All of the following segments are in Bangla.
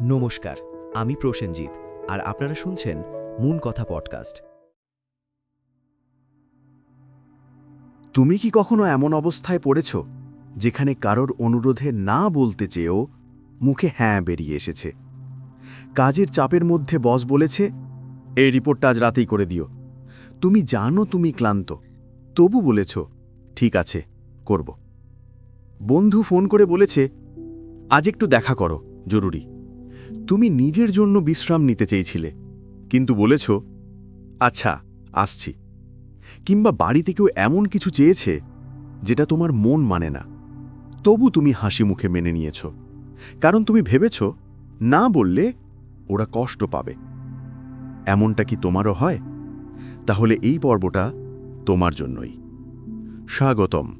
নমস্কার, আমি প্রসেনজিৎ, আর আপনারা শুনছেন মুন কথা পডকাস্ট। তুমি কি কখনো এমন অবস্থায় পড়েছ, যেখানে কারোর অনুরোধে না বলতে চেয়েও মুখে হ্যাঁ বেরিয়ে এসেছে? কাজের চাপের মধ্যে বস বলেছে, এই রিপোর্টটা আজ রাতেই করে দিও। তুমি জানো তুমি ক্লান্ত, তবু বলেছ, ঠিক আছে, করব। বন্ধু ফোন করে বলেছে, আজ একটু দেখা করো, জরুরি। তুমি নিজের জন্য বিশ্রাম নিতে চেয়েছিলে। কিন্তু বলেছ আচ্ছা আসছি। কিংবা বাড়িতে কেউ এমন কিছু চেয়েছে যেটা তোমার মন মানে না। তবু তুমি হাসি মুখে মেনে নিয়েছ। কারণ তুমি ভেবেছ, না বললে ওরা কষ্ট পাবে। এমনটা কি তোমারও হয়? তাহলে এই পর্বটা তোমার জন্যই। স্বাগতম।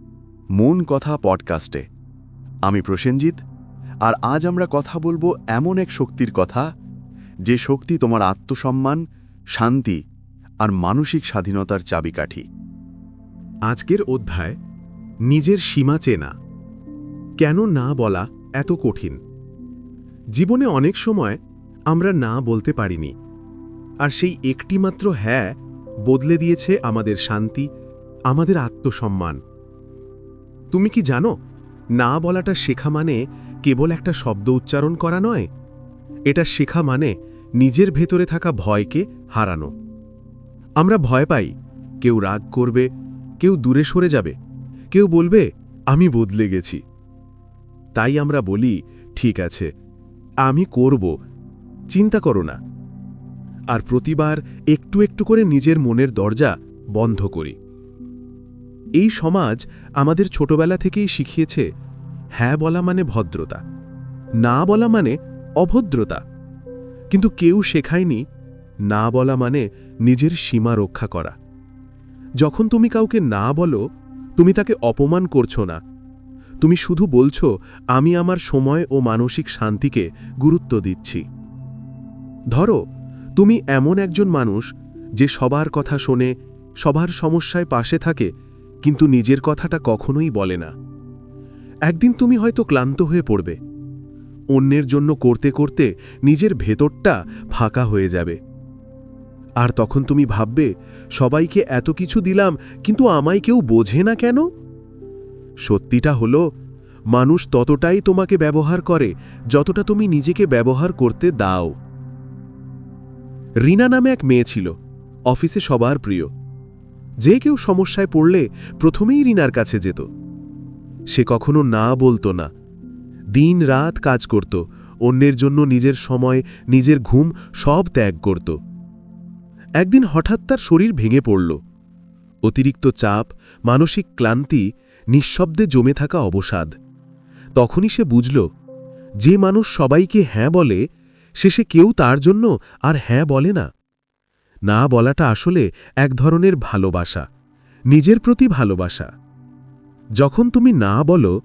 মন কথা পডকাস্টে। আমি প্রসেনজিৎ আর আজ আমরা কথা বলব এমন এক শক্তির কথা, যে শক্তি তোমার আত্মসম্মান, শান্তি আর মানসিক স্বাধীনতার চাবিকাঠি। আজকের অধ্যায়, নিজের সীমা চেনা। কেন না বলা এত কঠিন? জীবনে অনেক সময় আমরা না বলতে পারিনি, আর সেই একটিমাত্র হ্যাঁ বদলে দিয়েছে আমাদের শান্তি, আমাদের আত্মসম্মান। তুমি কি জানো, না বলাটা শেখা মানে কেবল একটা শব্দ উচ্চারণ করা নয়, এটা শেখা মানে নিজের ভেতরে থাকা ভয়কে হারানো। আমরা ভয় পাই, কেউ রাগ করবে, কেউ দূরে সরে যাবে, কেউ বলবে, আমি বদলে গেছি। তাই আমরা বলি, ঠিক আছে, আমি করব, চিন্তা করো না। আর প্রতিবার একটু একটু করে নিজের মনের দরজা বন্ধ করি। এই সমাজ আমাদের ছোটবেলা থেকেই শিখিয়েছে হ্যাঁ বলা মানে ভদ্রতা, না বলা মানে অভদ্রতা। কিন্তু কেউ শেখায়নি, না বলা মানে নিজের সীমা রক্ষা করা। যখন তুমি কাউকে না বলো, তুমি তাকে অপমান করছ না। তুমি শুধু বলছো, আমি আমার সময় ও মানসিক শান্তিকে গুরুত্ব দিচ্ছি। ধরো, তুমি এমন একজন মানুষ যে সবার কথা শোনে, সবার সমস্যায় পাশে থাকে, কিন্তু নিজের কথাটা কখনোই বলে না। একদিন তুমি হয়তো ক্লান্ত হয়ে পড়বে। অন্যের জন্য করতে করতে নিজের ভেতরটা ফাঁকা হয়ে যাবে। আর তখন তুমি ভাববে, সবাইকে এত কিছু দিলাম, কিন্তু আমায় কেউ বোঝে না কেন? সত্যিটা হলো, মানুষ ততটাই তোমাকে ব্যবহার করে, যতটা তুমি নিজেকে ব্যবহার করতে দাও। রিনা নামে এক মেয়ে ছিল, অফিসে সবার প্রিয়। যে কেউ সমস্যায় পড়লে প্রথমেই রিনার কাছে যেত। সে কখনো না বলতো না। দিন রাত কাজ করত, অন্যের জন্য নিজের সময়, নিজের ঘুম সব ত্যাগ করত। একদিন হঠাৎ তার শরীর ভেঙে পড়ল। অতিরিক্ত চাপ, মানসিক ক্লান্তি, নিঃশব্দে জমে থাকা অবসাদ। তখনই সে বুঝল, যে মানুষ সবাইকে হ্যাঁ বলে শেষে কেউ তার জন্য আর হ্যাঁ বলে না। না বলাটা আসলে এক ধরনের ভালোবাসা, নিজের প্রতি ভালোবাসা। যখন তুমি না বলো,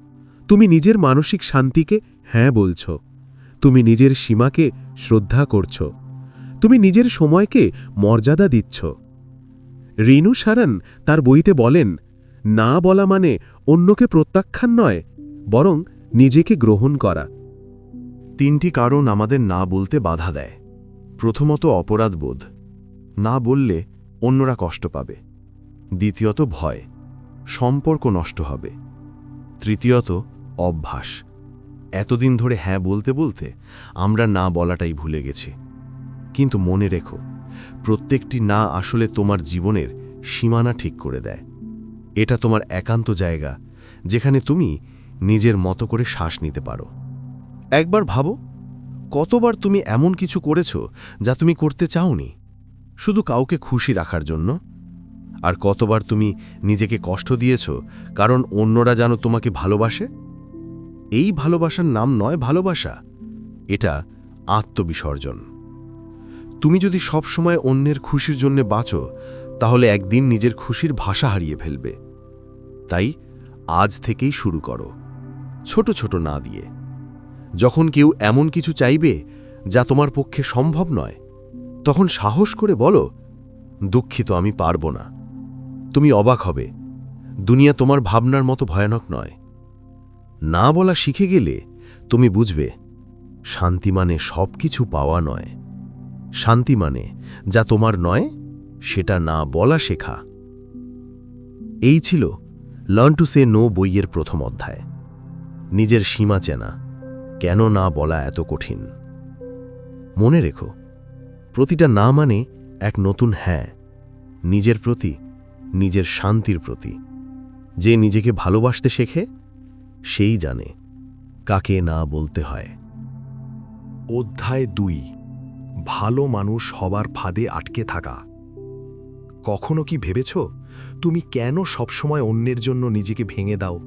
তুমি নিজের মানসিক শান্তিকে হ্যাঁ বলছ। তুমি নিজের সীমাকে শ্রদ্ধা করছ। তুমি নিজের সময়কে মর্যাদা দিচ্ছ। রিনু সারন তার বইতে বলেন, না বলা মানে অন্যকে প্রত্যাখ্যান নয়, বরং নিজেকে গ্রহণ করা। তিনটি কারণ আমাদের না বলতে বাধা দেয়। প্রথমত অপরাধবোধ। না বললে অন্যরা কষ্ট পাবে। দ্বিতীয়ত ভয়। সম্পর্ক নষ্ট হবে। তৃতীয়ত, অভ্যাস। এতদিন ধরে হ্যাঁ বলতে বলতে আমরা না বলাটাই ভুলে গেছি। কিন্তু মনে রেখো, প্রত্যেকটি না আসলে তোমার জীবনের সীমানা ঠিক করে দেয়। এটা তোমার একান্ত জায়গা, যেখানে তুমি নিজের মতো করে শ্বাস নিতে পারো। একবার ভাবো, কতবার তুমি এমন কিছু করেছ যা তুমি করতে চাওনি? শুধু কাউকে খুশি রাখার জন্য? আর কতবার তুমি নিজেকে কষ্ট দিয়েছ, কারণ অন্যরা যেন তোমাকে ভালোবাসে? এই ভালোবাসার নাম নয় ভালোবাসা, এটা আত্মবিসর্জন। তুমি যদি সব সময় অন্যের খুশির জন্য বাঁচো, তাহলে একদিন নিজের খুশির ভাষা হারিয়ে ফেলবে। তাই আজ থেকেই শুরু করো, ছোট ছোট না দিয়ে। যখন কেউ এমন কিছু চাইবে যা তোমার পক্ষে সম্ভব নয়, তখন সাহস করে বলো, দুঃখিত, আমি পারব না। তুমি অবাক হবে। দুনিয়া তোমার ভাবনার মতো ভয়ানক নয়। না বলা শিখে গেলে তুমি বুঝবে, শান্তি মানে সব কিছু পাওয়া নয়। শান্তি মানে যা তোমার নয়, সেটা না বলা শেখা। এই ছিল লার্ন টু সে নো বইয়ের প্রথম অধ্যায়। নিজের সীমা চেনা, কেন না বলা এত কঠিন। মনে রেখো, প্রতিটা না মানে এক নতুন হ্যাঁ নিজের প্রতি নিজের শান্তির প্রতি। যে নিজেকে ভালোবাসতে শেখে, সেই জানে কাকে না বলতে হয়। অধ্যায় দুই, ভালো মানুষ হবার ফাঁদে আটকে থাকা। কখনো কি ভেবেছ, তুমি কেন সবসময় অন্যের জন্য নিজেকে ভেঙে দাও?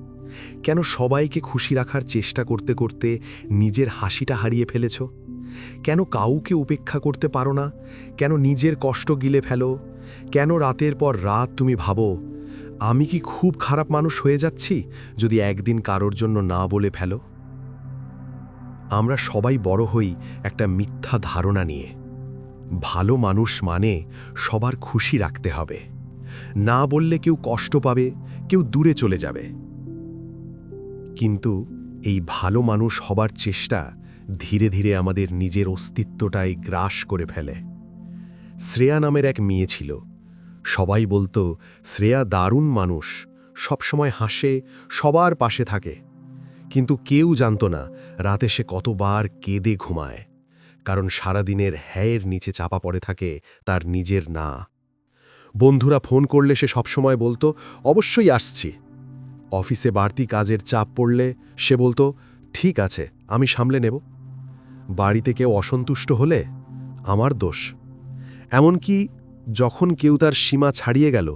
কেন সবাইকে খুশি রাখার চেষ্টা করতে করতে নিজের হাসিটা হারিয়ে ফেলেছ? কেন কাউকে উপেক্ষা করতে পারো না? কেন নিজের কষ্ট গিলে ফেলো? কেন রাতের পর রাত তুমি ভাবো, আমি কি খুব খারাপ মানুষ হয়ে যাচ্ছি যদি একদিন কারোর জন্য না বলে ফেলো? আমরা সবাই বড় হই একটা মিথ্যা ধারণা নিয়ে। ভালো মানুষ মানে সবার খুশি রাখতে হবে। না বললে কেউ কষ্ট পাবে, কেউ দূরে চলে যাবে। কিন্তু এই ভালো মানুষ হবার চেষ্টা ধীরে ধীরে আমাদের নিজের অস্তিত্বটাই গ্রাস করে ফেলে। শ্রেয়া নামের এক মেয়ে ছিল। সবাই বলতো, শ্রেয়া দারুণ মানুষ, সবসময় হাসে, সবার পাশে থাকে। কিন্তু কেউ জানত না, রাতে সে কতবার কেঁদে ঘুমায়, কারণ সারাদিনের হ্যায়ের নিচে চাপা পড়ে থাকে তার নিজের না। বন্ধুরা ফোন করলে সে সবসময় বলতো, অবশ্যই আসছি। অফিসে বাড়তি কাজের চাপ পড়লে সে বলতো, ঠিক আছে, আমি সামলে নেব। বাড়িতে কেউ অসন্তুষ্ট হলে আমার দোষ। এমনকি যখন কেউ তার সীমা ছাড়িয়ে গেল,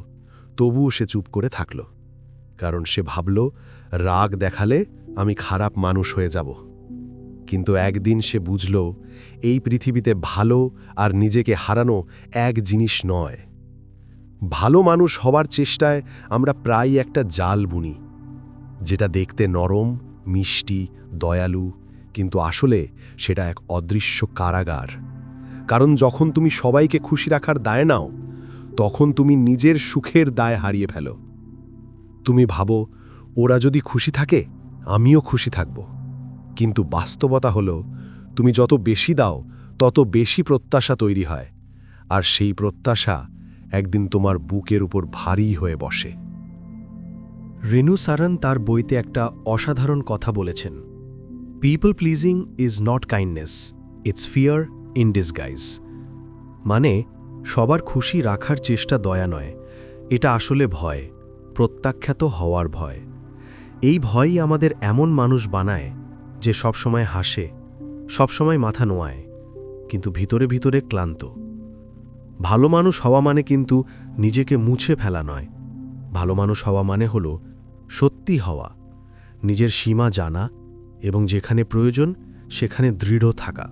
তবুও সে চুপ করে থাকল, কারণ সে ভাবল, রাগ দেখালে আমি খারাপ মানুষ হয়ে যাব। কিন্তু একদিন সে বুঝল, এই পৃথিবীতে ভালো আর নিজেকে হারানো এক জিনিস নয়। ভালো মানুষ হবার চেষ্টায় আমরা প্রায় একটা জাল বুনি, যেটা দেখতে নরম, মিষ্টি, দয়ালু, কিন্তু আসলে সেটা এক অদৃশ্য কারাগার। কারণ যখন তুমি সবাইকে খুশি রাখার দায় নাও, তখন তুমি নিজের সুখের দায় হারিয়ে ফেলো। তুমি ভাবো, ওরা যদি খুশি থাকে, আমিও খুশি থাকব। কিন্তু বাস্তবতা হলো, তুমি যত বেশি দাও, তত বেশি প্রত্যাশা তৈরি হয়, আর সেই প্রত্যাশা একদিন তোমার বুকের উপর ভারী হয়ে বসে। রেনু সারন তার বইতে একটা অসাধারণ কথা বলেছেন। People pleasing is not kindness it's fear in disguise. মানে সবার খুশি রাখার চেষ্টা দয়া নয়, এটা আসলে ভয়, প্রত্যাখ্যাত হওয়ার ভয়। এই ভয়ই আমাদের এমন মানুষ বানায়, যে সবসময় হাসে, সবসময় মাথা নোয়ায়, কিন্তু ভিতরে ভিতরে ক্লান্ত। ভালো মানুষ হওয়া মানে কিন্তু নিজেকে মুছে ফেলা নয়। ভালো মানুষ হওয়া মানে হল সত্যি হওয়া, নিজের সীমা জানা এবং যেখানে প্রয়োজন, সেখানে দৃঢ় থাকা।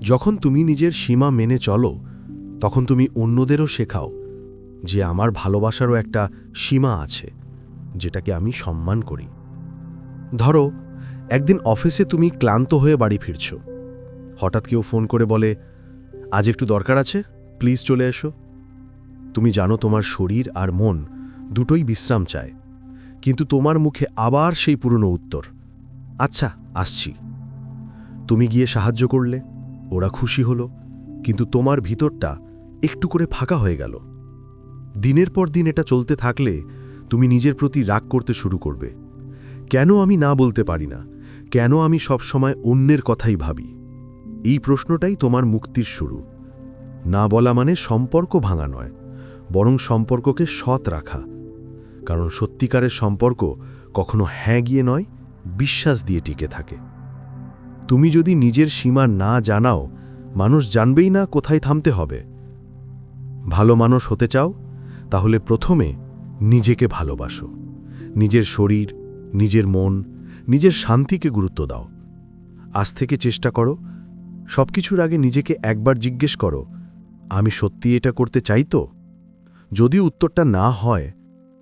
যখন তুমি নিজের সীমা মেনে চলো, তখন তুমি অন্যদেরও শেখাও যে আমার ভালোবাসারও একটা সীমা আছে, যেটাকে আমি সম্মান করি। ধরো, একদিন অফিসে তুমি ক্লান্ত হয়ে বাড়ি ফিরছ। হঠাৎ কেউ ফোন করে বলে, আজ একটু দরকার আছে? প্লিজ চলে এসো। তুমি জানো তোমার শরীর আর মন দুটোই বিশ্রাম চায়, কিন্তু তোমার মুখে আবার সেই পুরনো উত্তর আচ্ছা আসছি। তুমি গিয়ে সাহায্য করলে ওরা খুশি হলো, কিন্তু তোমার ভিতরটা একটু করে ফাঁকা হয়ে গেল। দিনের পর দিন এটা চলতে থাকলে তুমি নিজের প্রতি রাগ করতে শুরু করবে। কেন আমি না বলতে পারি না? কেন আমি সবসময় অন্যের কথাই ভাবি? এই প্রশ্নটাই তোমার মুক্তির শুরু। না বলা মানে সম্পর্ক ভাঙা নয়, বরং সম্পর্ককে সৎ রাখা। কারণ সত্যিকারের সম্পর্ক কখনো হ্যাঁ গিয়ে নয়, বিশ্বাস দিয়ে টিকে থাকে। তুমি যদি নিজের সীমা না জানাও, মানুষ জানবেই না কোথায় থামতে হবে। ভালো মানুষ হতে চাও, তাহলে প্রথমে নিজেকে ভালোবাসো। নিজের শরীর, নিজের মন, নিজের শান্তিকে গুরুত্ব দাও। আজ থেকে চেষ্টা করো, সবকিছুর আগে নিজেকে একবার জিজ্ঞেস করো, আমি সত্যি এটা করতে চাই তো? যদি উত্তরটা না হয়,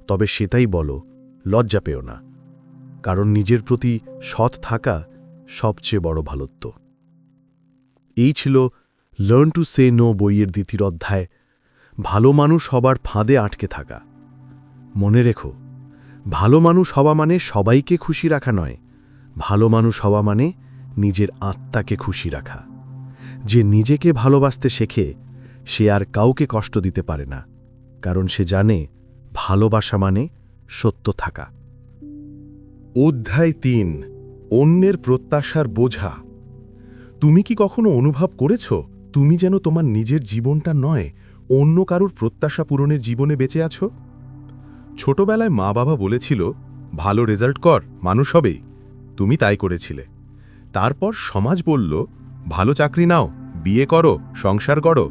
তবে সেটাই বলো, লজ্জা পেও না। কারণ নিজের প্রতি সৎ থাকা সবচেয়ে বড় ভালত্ব। এই ছিল লার্ন টু সে নো বইয়ের দ্বিতীয় অধ্যায়, ভালো মানুষ হবার ফাঁদে আটকে থাকা। মনে রেখো, ভালো মানুষ হওয়া মানে সবাইকে খুশি রাখা নয়, ভালো মানুষ হওয়া মানে নিজের আত্মাকে খুশি রাখা। যে নিজেকে ভালোবাসতে শেখে, সে আর কাউকে কষ্ট দিতে পারে না, কারণ সে জানে ভালোবাসা মানে সত্য থাকা। অধ্যায় তিন অন্যের প্রত্যাশার বোঝা। তুমি কি কখনো অনুভব করেছ, তুমি যেন তোমার নিজের জীবনটা নয়, অন্য কারুর প্রত্যাশা পূরণের জীবনে বেঁচে আছো? ছোটবেলায় মা বাবা বলেছিল, ভালো রেজাল্ট কর, মানুষ হবেই। তুমি তাই করেছিলে। তারপর সমাজ বলল, ভালো চাকরি নাও, বিয়ে করো, সংসার করো।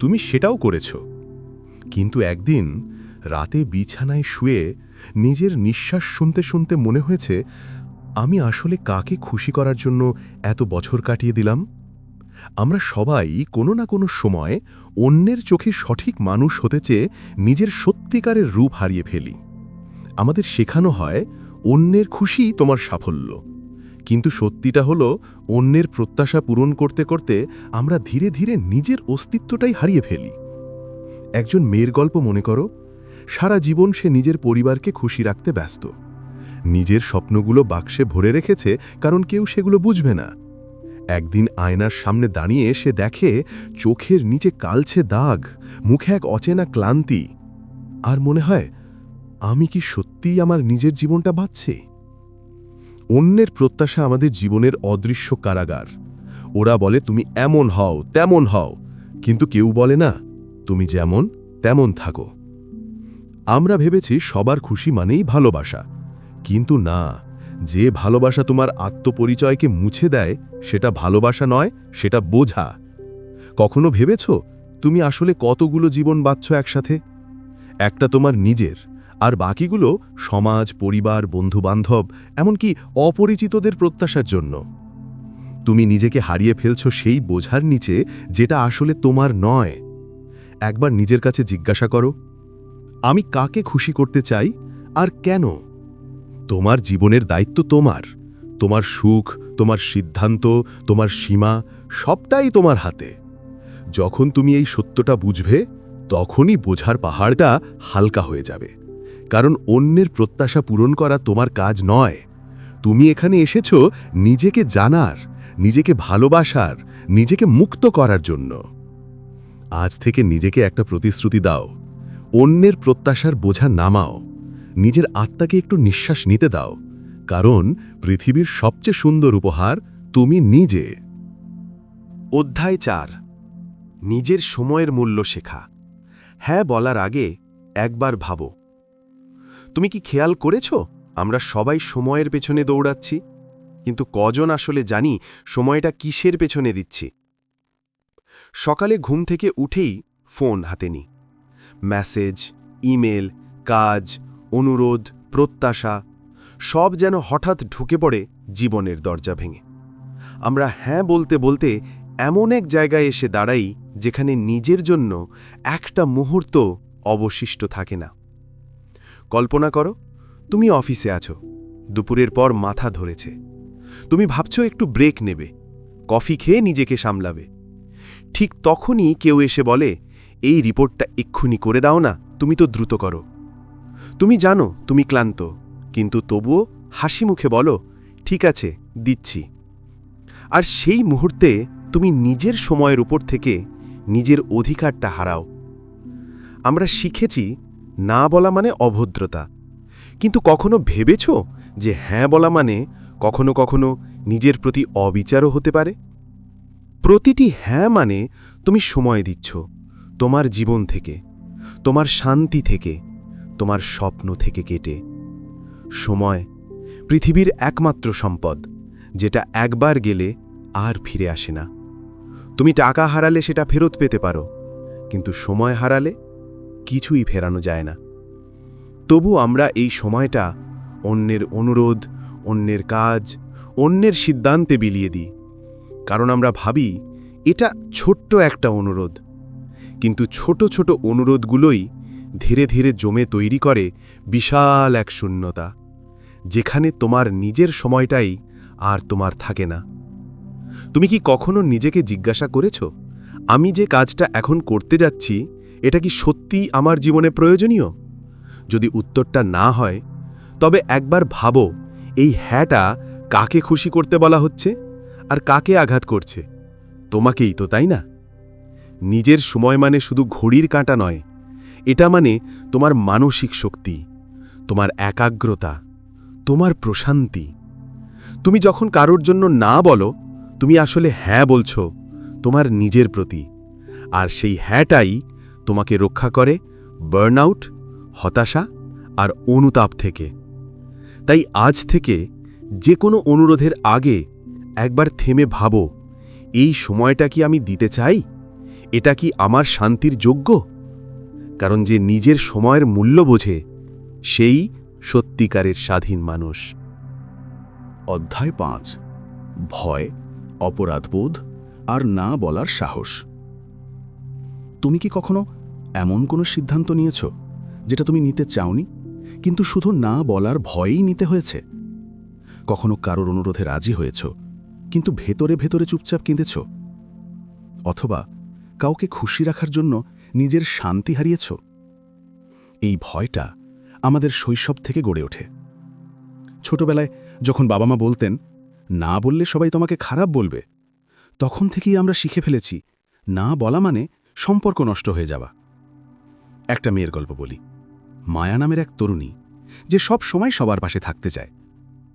তুমি সেটাও করেছ। কিন্তু একদিন রাতে বিছানায় শুয়ে নিজের নিঃশ্বাস শুনতে শুনতে মনে হয়েছে আমি আসলে কাকে খুশি করার জন্য এত বছর কাটিয়ে দিলাম? আমরা সবাই কোনো না কোনো সময় অন্যের চোখে সঠিক মানুষ হতে চেয়ে নিজের সত্যিকারের রূপ হারিয়ে ফেলি। আমাদের শেখানো হয়, অন্যের খুশি তোমার সাফল্য। কিন্তু সত্যিটা হলো, অন্যের প্রত্যাশা পূরণ করতে করতে আমরা ধীরে ধীরে নিজের অস্তিত্বটাই হারিয়ে ফেলি। একজন মেয়ের গল্প মনে করো, সারা জীবন সে নিজের পরিবারকে খুশি রাখতে ব্যস্ত। নিজের স্বপ্নগুলো বাক্সে ভরে রেখেছে, কারণ কেউ সেগুলো বুঝবে না। একদিন আয়নার সামনে দাঁড়িয়ে সে দেখে চোখের নিচে কালছে দাগ, মুখে এক অচেনা ক্লান্তি। আর মনে হয়, আমি কি সত্যিই আমার নিজের জীবনটা বাঁচছি? অন্যের প্রত্যাশা আমাদের জীবনের অদৃশ্য কারাগার। ওরা বলে, তুমি এমন হও, তেমন হও। কিন্তু কেউ বলে না, তুমি যেমন, তেমন থাকো। আমরা ভেবেছি, সবার খুশি মানেই ভালোবাসা। কিন্তু না। যে ভালোবাসা তোমার আত্মপরিচয়কে মুছে দেয়, সেটা ভালোবাসা নয়, সেটা বোঝা। কখনো ভেবেছ, তুমি আসলে কতগুলো জীবন বাঁচছ একসাথে? একটা তোমার নিজের, আর বাকিগুলো সমাজ, পরিবার, বন্ধুবান্ধব, এমনকি অপরিচিতদের প্রত্যাশার জন্য। তুমি নিজেকে হারিয়ে ফেলছ সেই বোঝার নিচে, যেটা আসলে তোমার নয়। একবার নিজের কাছে জিজ্ঞাসা করো, আমি কাকে খুশি করতে চাই, আর কেন? তোমার জীবনের দায়িত্ব তোমার। তোমার সুখ, তোমার সিদ্ধান্ত, তোমার সীমা, সবটাই তোমার হাতে। যখন তুমি এই সত্যটা বুঝবে, তখনই বোঝার পাহাড়টা হালকা হয়ে যাবে। কারণ অন্যের প্রত্যাশা পূরণ করা তোমার কাজ নয়। তুমি এখানে এসেছ নিজেকে জানার, নিজেকে ভালোবাসার, নিজেকে মুক্ত করার জন্য। আজ থেকে নিজেকে একটা প্রতিশ্রুতি দাও। অন্যের প্রত্যাশার বোঝা নামাও। নিজের আত্মাকে একটু নিঃশ্বাস নিতে দাও, কারণ পৃথিবীর সবচেয়ে সুন্দর উপহার তুমি নিজে। অধ্যায় চার, নিজের সময়ের মূল্য শেখা। হ্যাঁ বলার আগে একবার ভাবো। তুমি কি খেয়াল করেছ? আমরা সবাই সময়ের পেছনে দৌড়াচ্ছি, কিন্তু কজন আসলে জানি সময়টা কিসের পেছনে দিচ্ছি? সকালে ঘুম থেকে উঠেই ফোন হাতে নি মেসেজ, ইমেল, কাজ অনুরোধ, প্রত্যাশা, সব যেন হঠাৎ ঢুকে পড়ে জীবনের দরজা ভেঙে। আমরা হ্যাঁ বলতে বলতে এমন এক জায়গায় এসে দাঁড়াই যেখানে নিজের জন্য একটা মুহূর্ত অবশিষ্ট থাকে না। কল্পনা করো, তুমি অফিসে আছো, দুপুরের পর মাথা ধরেছে। তুমি ভাবছ একটু ব্রেক নেবে, কফি খেয়ে নিজেকে সামলাবে। ঠিক তখনই কেউ এসে বলে, এই রিপোর্টটা এক্ষুনি করে দাও না, তুমি তো দ্রুত করো। তুমি জানো, তুমি ক্লান্ত। কিন্তু তবুও হাসি মুখে বলো, ঠিক আছে, দিচ্ছি। আর সেই মুহূর্তে তুমি নিজের সময়ের উপর থেকে নিজের অধিকারটা হারাও। আমরা শিখেছি, না বলা মানে অভদ্রতা। কিন্তু কখনো ভেবেছ যে হ্যাঁ বলা মানে কখনো কখনো নিজের প্রতি অবিচারও হতে পারে? প্রতিটি হ্যাঁ মানে তুমি সময় দিচ্ছ, তোমার জীবন থেকে, তোমার শান্তি থেকে তোমার স্বপ্ন থেকে কেটে। সময় পৃথিবীর একমাত্র সম্পদ, যেটা একবার গেলে আর ফিরে আসে না। তুমি টাকা হারালে সেটা ফেরত পেতে পারো, কিন্তু সময় হারালে কিছুই ফেরানো যায় না। তবু আমরা এই সময়টা অন্যের অনুরোধ, অন্যের কাজ, অন্যের সিদ্ধান্তে বিলিয়ে দিই। কারণ আমরা ভাবি, এটা ছোট্ট একটা অনুরোধ। কিন্তু ছোট ছোট অনুরোধগুলোই ধীরে ধীরে জমে তৈরি করে বিশাল এক শূন্যতা, যেখানে তোমার নিজের সময়টাই আর তোমার থাকে না। তুমি কি কখনো নিজেকে জিজ্ঞাসা করেছ, আমি যে কাজটা এখন করতে যাচ্ছি, এটা কি সত্যিই আমার জীবনে প্রয়োজনীয়? যদি উত্তরটা না হয়, তবে একবার ভাবো, এই হ্যাটা কাকে খুশি করতে বলা হচ্ছে আর কাকে আঘাত করছে। তোমাকেই তো, তাই না? নিজের সময় মানে শুধু ঘড়ির কাঁটা নয় এটা মানে তোমার মানসিক শক্তি, তোমার একাগ্রতা, তোমার প্রশান্তি। তুমি যখন কারোর জন্য না বলো, তুমি আসলে হ্যাঁ বলছো, তোমার নিজের প্রতি। আর সেই হ্যাঁটাই তোমাকে রক্ষা করে বার্নআউট, হতাশা আর অনুতাপ থেকে। তাই আজ থেকে যে কোনো অনুরোধের আগে একবার থেমে ভাবো, এই সময়টা কি আমি দিতে চাই? এটা কি আমার শান্তির যোগ্য? কারণ যে নিজের সময়ের মূল্য বোঝে, সেই সত্যিকারের স্বাধীন মানুষ। অধ্যায় পাঁচ। ভয়, অপরাধবোধ আর না বলার সাহস। তুমি কি কখনো এমন কোনো সিদ্ধান্ত নিয়েছ যেটা তুমি নিতে চাওনি, কিন্তু শুধু না বলার ভয়েই নিতে হয়েছে? কখনো কারোর অনুরোধে রাজি হয়েছ, কিন্তু ভেতরে ভেতরে চুপচাপ কেঁদেছ? অথবা কাউকে খুশি রাখার জন্য নিজের শান্তি হারিয়েছ? এই ভয়টা আমাদের শৈশব থেকে গড়ে ওঠে। ছোটবেলায় যখন বাবা মা বলতেন, না বললে সবাই তোমাকে খারাপ বলবে। তখন থেকেই আমরা শিখে ফেলেছি, না বলা মানে সম্পর্ক নষ্ট হয়ে যাওয়া। একটা মেয়ের গল্প বলি। মায়া নামের এক তরুণী, যে সব সময় সবার পাশে থাকতে চায়।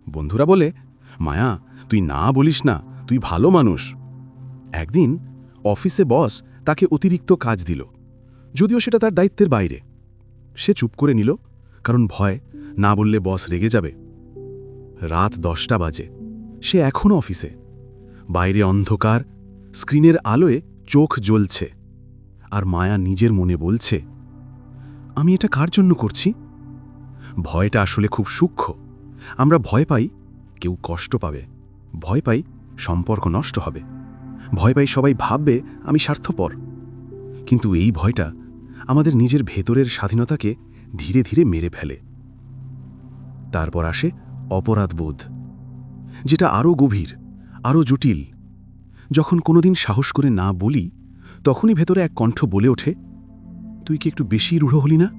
বন্ধুরা বলে, মায়া, তুই না বলিস না, তুই ভালো মানুষ। একদিন অফিসে বস তাকে অতিরিক্ত কাজ দিল। যদিও সেটা তার দায়িত্বের বাইরে। সে চুপ করে নিল, কারণ ভয়, না বললে বস রেগে যাবে। রাত দশটা বাজে। সে এখনও অফিসে। বাইরে অন্ধকার, স্ক্রিনের আলোয় চোখ জ্বলছে। আর মায়া নিজের মনে বলছে, আমি এটা কার জন্য করছি? ভয়টা আসলে খুব সূক্ষ্ম। আমরা ভয় পাই, কেউ কষ্ট পাবে। ভয় পাই, সম্পর্ক নষ্ট হবে। ভয় পাই সবাই ভাববে, আমি স্বার্থপর। কিন্তু এই ভয়টা আমাদের নিজের ভেতরের স্বাধীনতাকে ধীরে ধীরে মেরে ফেলে। তারপর আসে অপরাধবোধ, যেটা আরও গভীর, আরও জটিল। যখন কোনোদিন সাহস করে না বলি, তখনই ভেতরে এক কণ্ঠ বলে ওঠে, তুই কি একটু বেশি রূঢ় হলি না?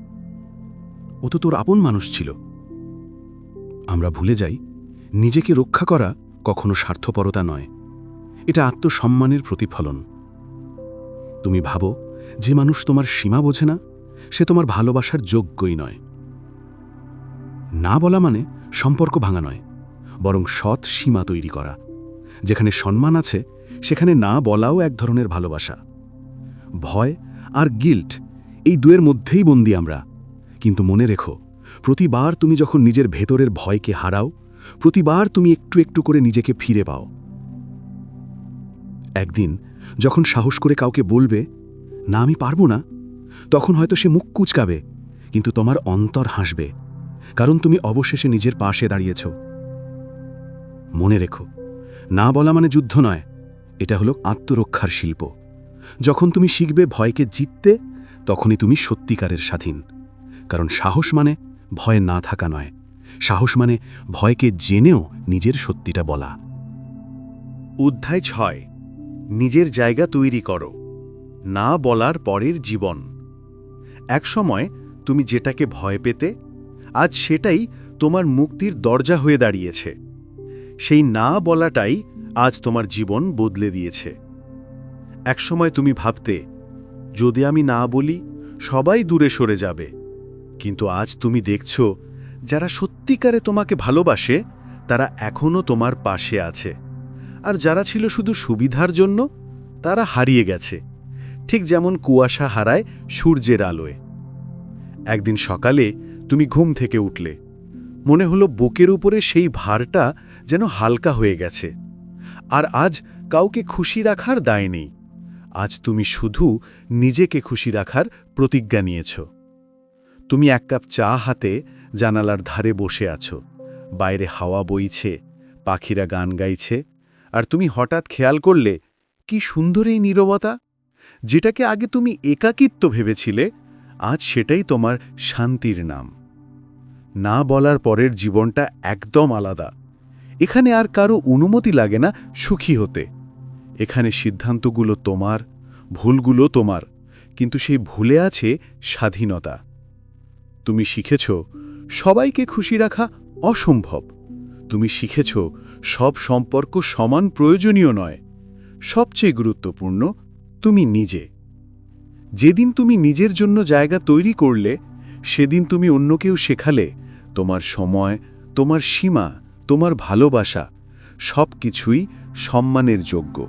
ও তো তোর আপন মানুষ ছিল। আমরা ভুলে যাই, নিজেকে রক্ষা করা কখনো স্বার্থপরতা নয়। এটা আত্মসম্মানের প্রতিফলন। তুমি ভাবো যে মানুষ তোমার সীমা বোঝে না, সে তোমার ভালোবাসার যোগ্যই নয়। না বলা মানে সম্পর্ক ভাঙা নয়, বরং সৎ সীমা তৈরি করা, যেখানে সম্মান আছে, সেখানে না বলাও এক ধরনের ভালোবাসা। ভয় আর গিল্ট, এই দুয়ের মধ্যেই বন্দি আমরা। কিন্তু মনে রেখো, প্রতিবার তুমি যখন নিজের ভেতরের ভয়কে হারাও, প্রতিবার তুমি একটু একটু করে নিজেকে ফিরে পাও। একদিন, যখন সাহস করে কাউকে বলবে না, আমি পারব না। তখন হয়তো সে মুখ কুচকাবে, কিন্তু তোমার অন্তর হাসবে, কারণ তুমি অবশেষে নিজের পাশে দাঁড়িয়েছ। মনে রেখো, না বলা মানে যুদ্ধ নয়, এটা হলো আত্মরক্ষার শিল্প। যখন তুমি শিখবে ভয়কে জিততে, তখনই তুমি সত্যিকারের স্বাধীন। কারণ সাহস মানে ভয় না থাকা নয়, সাহস মানে ভয়কে জেনেও নিজের সত্যিটা বলা। অধ্যায় ছয়, নিজের জায়গা তৈরি করো। না বলার পরের জীবন। একসময় তুমি যেটাকে ভয় পেতে, আজ সেটাই তোমার মুক্তির দরজা হয়ে দাঁড়িয়েছে। সেই না বলাটাই আজ তোমার জীবন বদলে দিয়েছে। একসময় তুমি ভাবতে, যদি আমি না বলি, সবাই দূরে সরে যাবে। কিন্তু আজ তুমি দেখছ, যারা সত্যিকারে তোমাকে ভালোবাসে, তারা এখনও তোমার পাশে আছে। আর যারা ছিল শুধু সুবিধার জন্য, তারা হারিয়ে গেছে। ঠিক যেমন কুয়াশা হারায় সূর্যের আলোয়। একদিন সকালে তুমি ঘুম থেকে উঠলে। মনে হলো বুকের উপরে সেই ভারটা যেন হালকা হয়ে গেছে। আর আজ কাউকে খুশি রাখার দায় নেই। আজ তুমি শুধু নিজেকে খুশি রাখার প্রতিজ্ঞা নিয়েছ। তুমি এক কাপ চা হাতে জানালার ধারে বসে আছো। বাইরে হাওয়া বইছে, পাখিরা গান গাইছে, আর তুমি হঠাৎ খেয়াল করলে, কি সুন্দর এই নীরবতা! যেটাকে আগে তুমি একাকিত্ব ভেবেছিলে, আজ সেটাই তোমার শান্তির নাম। না বলার পরের জীবনটা একদম আলাদা। এখানে আর কারও অনুমতি লাগে না সুখী হতে। এখানে সিদ্ধান্তগুলো তোমার, ভুলগুলো তোমার, কিন্তু সেই ভুলে আছে স্বাধীনতা। তুমি শিখেছ, সবাইকে খুশি রাখা অসম্ভব। তুমি শিখেছ, সব সম্পর্ক সমান প্রয়োজনীয় নয়, সবচেয়ে গুরুত্বপূর্ণ তুমি নিজে। যেদিন তুমি নিজের জন্য জায়গা তৈরি করলে, সেদিন তুমি অন্যকেও শেখালে, তোমার সময়, তোমার সীমা, তোমার ভালোবাসা সব কিছুই সম্মানের যোগ্য।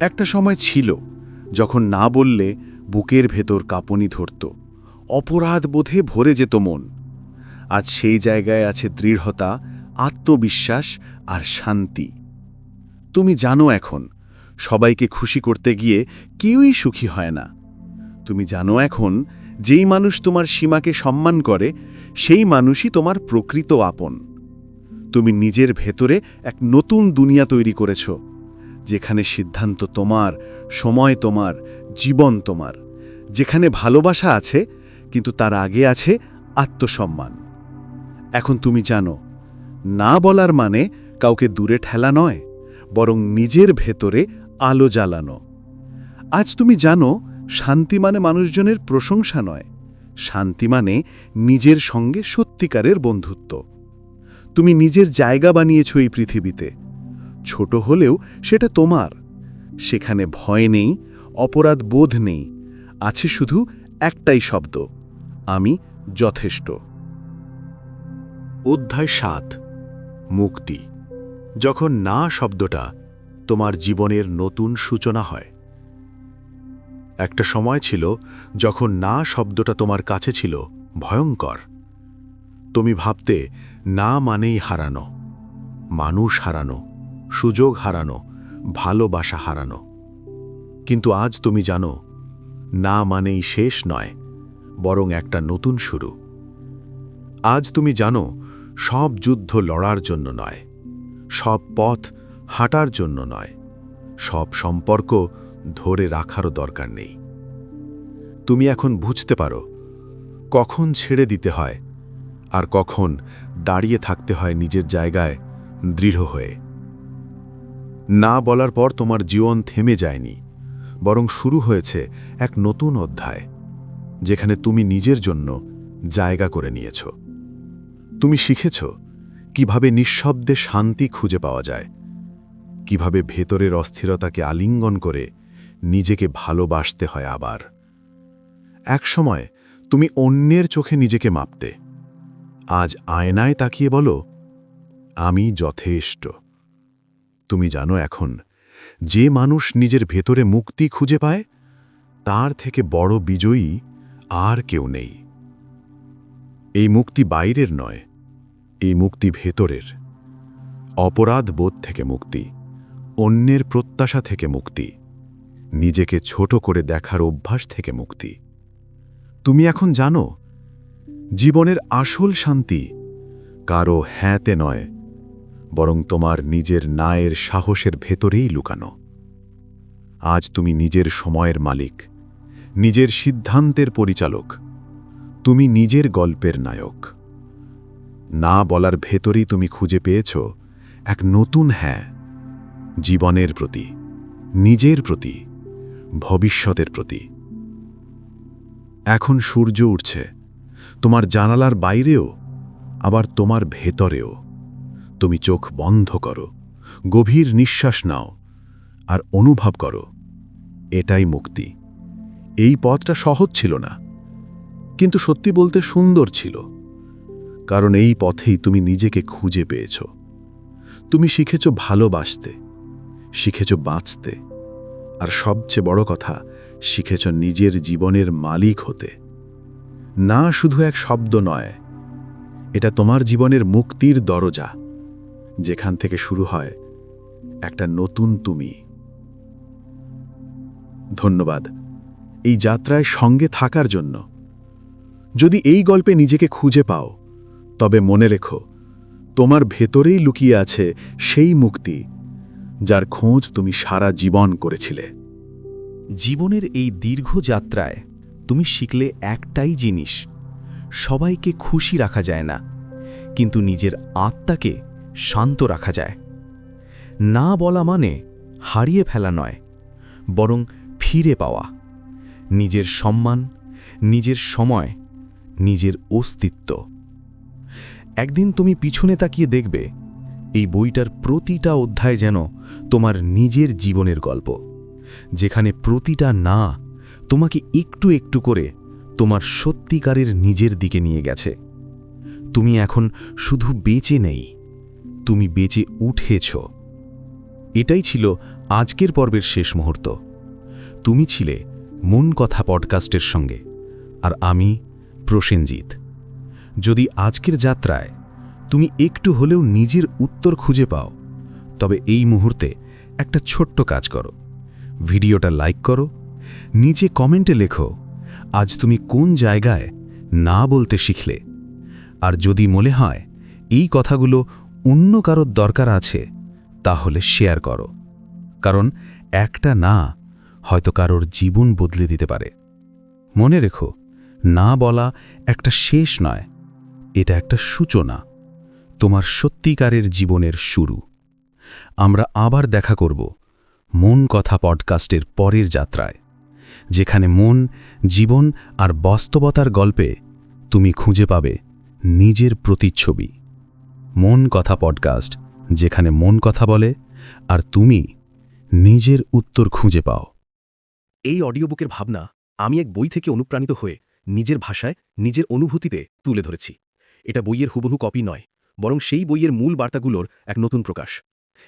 একটা সময় ছিল, যখন না বললে বুকের ভেতর কাঁপনি ধরত, অপরাধ বোধে ভরে যেত মন। আজ সেই জায়গায় আছে দৃঢ়তা, আত্মবিশ্বাস আর শান্তি। তুমি জানো এখন সবাইকে খুশি করতে গিয়ে কেউই সুখী হয় না। তুমি জানো এখন, যেই মানুষ তোমার সীমাকে সম্মান করে, সেই মানুষই তোমার প্রকৃত আপন। তুমি নিজের ভেতরে এক নতুন দুনিয়া তৈরি করেছ, যেখানে সিদ্ধান্ত তোমার, সময় তোমার, জীবন তোমার। যেখানে ভালোবাসা আছে, কিন্তু তার আগে আছে আত্মসম্মান। এখন তুমি জানো, না বলার মানে কাউকে দূরে ঠেলা নয়, বরং নিজের ভেতরে আলো জ্বালানো। আজ তুমি জানো, শান্তি মানে মানুষজনের প্রশংসা নয়। শান্তি মানে নিজের সঙ্গে সত্যিকারের বন্ধুত্ব। তুমি নিজের জায়গা বানিয়েছ এই পৃথিবীতে। ছোট হলেও সেটা তোমার। সেখানে ভয় নেই, অপরাধ বোধ নেই। আছে শুধু একটাই শব্দ, আমি যথেষ্ট। অধ্যায় সাত, মুক্তি। যখন না শব্দটা তোমার জীবনের নতুন সূচনা হয়। একটা সময় ছিল যখন না শব্দটা তোমার কাছে ছিল, ভয়ঙ্কর। তুমি ভাবতে, না মানেই হারানো। মানুষ হারানো, সুযোগ হারানো, ভালোবাসা হারানো। কিন্তু আজ তুমি জানো, না মানেই শেষ নয়, বরং একটা নতুন শুরু। আজ তুমি জানো, সব যুদ্ধ লড়ার জন্য নয়, সব পথ হাঁটার জন্য নয়, সব সম্পর্ক ধরে রাখারও দরকার নেই। তুমি এখন বুঝতে পারো, কখন ছেড়ে দিতে হয় আর কখন দাঁড়িয়ে থাকতে হয় নিজের জায়গায় দৃঢ় হয়ে। না বলার পর তোমার জীবন থেমে যায়নি, বরং শুরু হয়েছে এক নতুন অধ্যায়, যেখানে তুমি নিজের জন্য জায়গা করে নিয়েছ। তুমি শিখেছ কীভাবে নিঃশব্দে শান্তি খুঁজে পাওয়া যায় কীভাবে ভেতরের অস্থিরতাকে আলিঙ্গন করে নিজেকে ভালোবাসতে হয় আবার। এক সময় তুমি অন্যের চোখে নিজেকে মাপতে। আজ আয়নায় তাকিয়ে বলো, আমি যথেষ্ট। তুমি জানো এখন, যে মানুষ নিজের ভেতরে মুক্তি খুঁজে পায়, তার থেকে বড় বিজয়ী আর কেউ নেই। এই মুক্তি বাইরের নয়, এই মুক্তি ভেতরের। অপরাধ বোধ থেকে মুক্তি। অন্যের প্রত্যাশা থেকে মুক্তি, নিজেকে ছোট করে দেখার অভ্যাস থেকে মুক্তি। তুমি এখন জানো, জীবনের আসল শান্তি কারও হ্যাঁতে নয়, বরং তোমার নিজের নায়ের সাহসের ভেতরেই লুকানো। আজ তুমি নিজের সময়ের মালিক, নিজের সিদ্ধান্তের পরিচালক, তুমি নিজের গল্পের নায়ক। না বলার ভেতরেই তুমি খুঁজে পেয়েছ এক নতুন হ্যাঁ। জীবনের প্রতি, নিজের প্রতি, ভবিষ্যতের প্রতি। এখন সূর্য উঠছে, তোমার জানালার বাইরেও, আবার তোমার ভেতরেও। তুমি চোখ বন্ধ করো, গভীর নিঃশ্বাস নাও, আর অনুভব করো, এটাই মুক্তি। এই পথটা সহজ ছিল না, কিন্তু সত্যি বলতে সুন্দর ছিল, কারণ এই পথেই তুমি নিজেকে খুঁজে পেয়েছ। তুমি শিখেছ ভালোবাসতে শিখেছ বাঁচতে। আর সবচেয়ে বড় কথা, শিখেছ নিজের জীবনের মালিক হতে। না শুধু এক শব্দ নয়, এটা তোমার জীবনের মুক্তির দরজা, যেখান থেকে শুরু হয় একটা নতুন তুমি। ধন্যবাদ এই যাত্রায় সঙ্গে থাকার জন্য। যদি এই গল্পে নিজেকে খুঁজে পাও, তবে মনে রেখো, তোমার ভেতরেই লুকিয়ে আছে সেই মুক্তি। যার খোঁজ তুমি সারা জীবন করেছিলে। জীবনের এই দীর্ঘ যাত্রায় তুমি শিখলে একটাই জিনিস, সবাইকে খুশি রাখা যায় না, কিন্তু নিজের আত্মাকে শান্ত রাখা যায়। না বলা মানে হারিয়ে ফেলা নয়, বরং ফিরে পাওয়া। নিজের সম্মান, নিজের সময়, নিজের অস্তিত্ব। একদিন তুমি পিছনে তাকিয়ে দেখবে এই বইটার প্রতিটা অধ্যায় যেন তোমার নিজের জীবনের গল্প। যেখানে প্রতিটা না তোমাকে একটু একটু করে তোমার সত্যিকারের নিজের দিকে নিয়ে গেছে। তুমি এখন শুধু বেঁচে নেই, তুমি বেঁচে উঠেছ। এটাই ছিল আজকের পর্বের শেষ মুহূর্ত। তুমি ছিলে মন কথা পডকাস্টের সঙ্গে, আর আমি প্রসেনজিৎ। যদি আজকের যাত্রায় তুমি একটু হলেও নিজের উত্তর খুঁজে পাও। তবে এই মুহূর্তে একটা ছোট্ট কাজ করো। ভিডিওটা লাইক করো। নিচে কমেন্টে লেখো, আজ তুমি কোন জায়গায় না বলতে শিখলে? আর যদি মনে হয় এই কথাগুলো অন্য কারোর দরকার আছে, তাহলে শেয়ার করো। কারণ একটা না হয়তো কারোর জীবন বদলে দিতে পারে। মনে রেখো, না বলা একটা শেষ নয়, এটা একটা সূচনা। তোমার সত্যিকারের জীবনের শুরু। আমরা আবার দেখা করব মন কথা পডকাস্টের পরের যাত্রায়, যেখানে মন, জীবন আর বাস্তবতার গল্পে তুমি খুঁজে পাবে নিজের প্রতিচ্ছবি। মন কথা পডকাস্ট, যেখানে মন কথা বলে আর তুমি নিজের উত্তর খুঁজে পাও। এই অডিওবুকের ভাবনা আমি এক বই থেকে অনুপ্রাণিত হয়ে নিজের ভাষায় নিজের অনুভূতিতে তুলে ধরেছি। এটা বইয়ের হুবহু কপি নয় বরং সেই বইয়ের মূল বার্তাগুলোর এক নতুন প্রকাশ।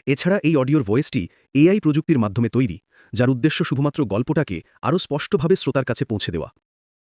এছাড়া এই অডিওর ভয়েসটি এআই প্রযুক্তির মাধ্যমে তৈরি, যার উদ্দেশ্য শুধুমাত্র গল্পটাকে আরও স্পষ্টভাবে শ্রোতার কাছে পৌঁছে দেওয়া।